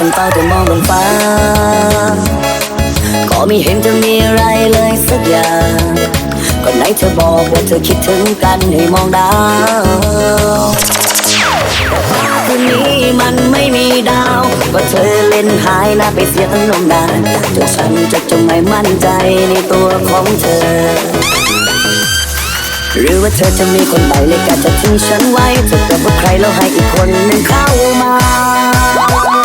ฉันเฝ้าแต่มองบนฟ้า ก็ไม่เห็นจะมีอะไรเลยสักอย่างก่อนไหนเธอบอกว่าเธอคิดถึงกันให้มองดาวคืนนี้มันไม่มีดาว ก็เธอเล่นหายหน้าไปเสียตั้งนมนานจนฉันจะจงไม่มั่นใจในตัวของเธอหรือว่าเธอจะมีคนใหม่เลยการจะทิ้งฉันไว้เธอกับว่าใครแล้วให้อีกคนหนึ่งเข้ามา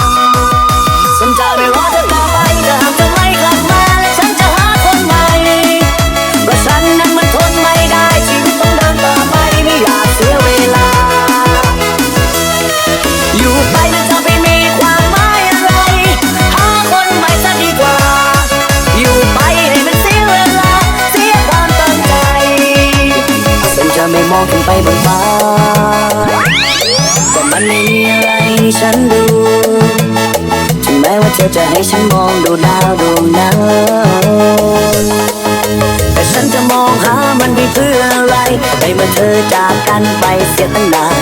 ให้ฉันดู ถึงแม้ว่าเธอจะให้ฉันมองดูดาวดวงนั้นแต่ฉันจะมองหามันไปเพื่ออะไรในเมื่อเธอจากกันไปเสียตั้งนาน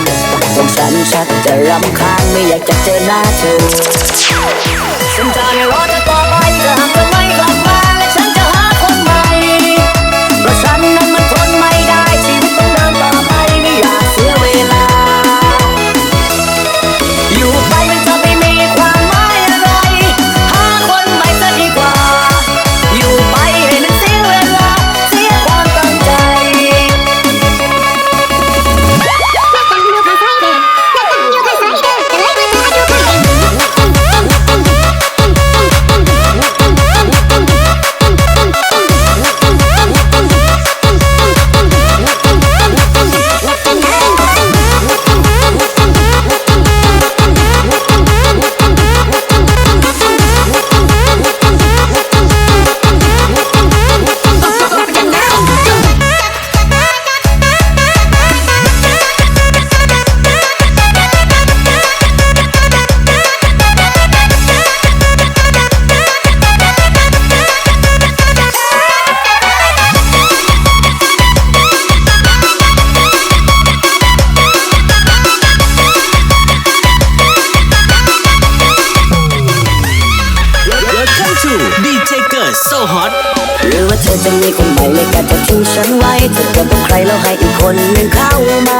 สงฉันชักจะรำคาญไม่อยากจะเจอหน้าเธอฉันจะไม่รอด Welcome to DJ Girl So Hot หรือว่าเธอจะมีคนใหม่เลยการจะทิ้งฉันไว้เธอกับใครแล้วให้อีกคนหนึ่งเข้ามา